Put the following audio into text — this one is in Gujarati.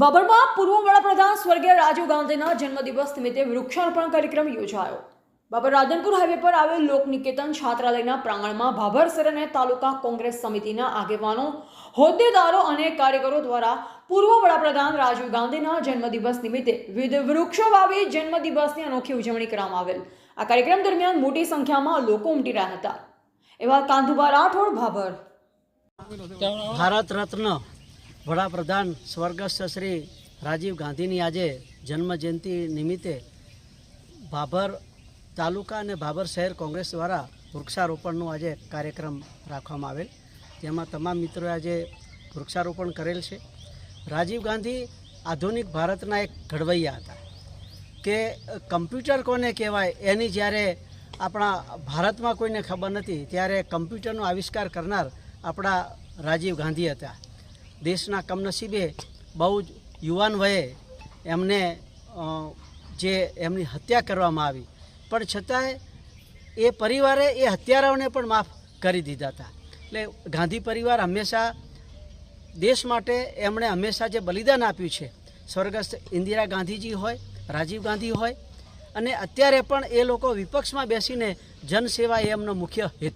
બાબરમાં પૂર્વ વડાપ્રધાન સ્વર્ગીય રાજીવ ગાંધીના જન્મદિવસ નિમિત્તે વૃક્ષારોપણ કાર્યક્રમ યોજાયો. બાબર રાધનપુર હાઈવે પર આવેલ લોકનિકેતન છાત્રાલયના પ્રાંગણમાં ભાભરસર અને તાલુકા કોંગ્રેસ સમિતિના આગેવાનો, હોદ્દેદારો અને કાર્યકરો દ્વારા પૂર્વ વડાપ્રધાન રાજીવ ગાંધીના જન્મદિવસ નિમિત્તે વિવિધ વૃક્ષો વાવી જન્મદિવસની અનોખી ઉજવણી કરવામાં આવેલ. આ કાર્યક્રમ દરમિયાન મોટી સંખ્યામાં લોકો ઉમટી રહ્યા હતા. એવા કાંધુબા રાઠોડ, ભાભર. ભારત રત્ન વડાપ્રધાન સ્વર્ગસ્થ શ્રી રાજીવ ગાંધીની આજે જન્મજયંતિ નિમિત્તે ભાભર તાલુકા અને ભાભર શહેર કોંગ્રેસ દ્વારા વૃક્ષારોપણનો આજે કાર્યક્રમ રાખવામાં આવેલ. તેમાં તમામ મિત્રોએ આજે વૃક્ષારોપણ કરેલ છે. રાજીવ ગાંધી આધુનિક ભારતના એક ઘડવૈયા હતા કે કમ્પ્યુટર કોને કહેવાય, એની જ્યારે આપણા ભારતમાં કોઈને ખબર નથી, ત્યારે કમ્પ્યુટરનો આવિષ્કાર કરનાર આપણા રાજીવ ગાંધી હતા. દેશના કમનસીબે બહુ જ યુવાન વયે એમને જે એમની હત્યા કરવામાં આવી. પણ છતાંય એ પરિવારે એ હત્યારાઓને પણ માફ કરી દીધા હતા. એટલે ગાંધી પરિવાર હંમેશા દેશ માટે એમણે હંમેશા જે બલિદાન આપ્યું છે, સ્વર્ગસ્થ ઇન્દિરા ગાંધીજી હોય, રાજીવ ગાંધી હોય, અને અત્યારે પણ એ લોકો વિપક્ષમાં બેસીને જનસેવા એ એમનો મુખ્ય હેતુ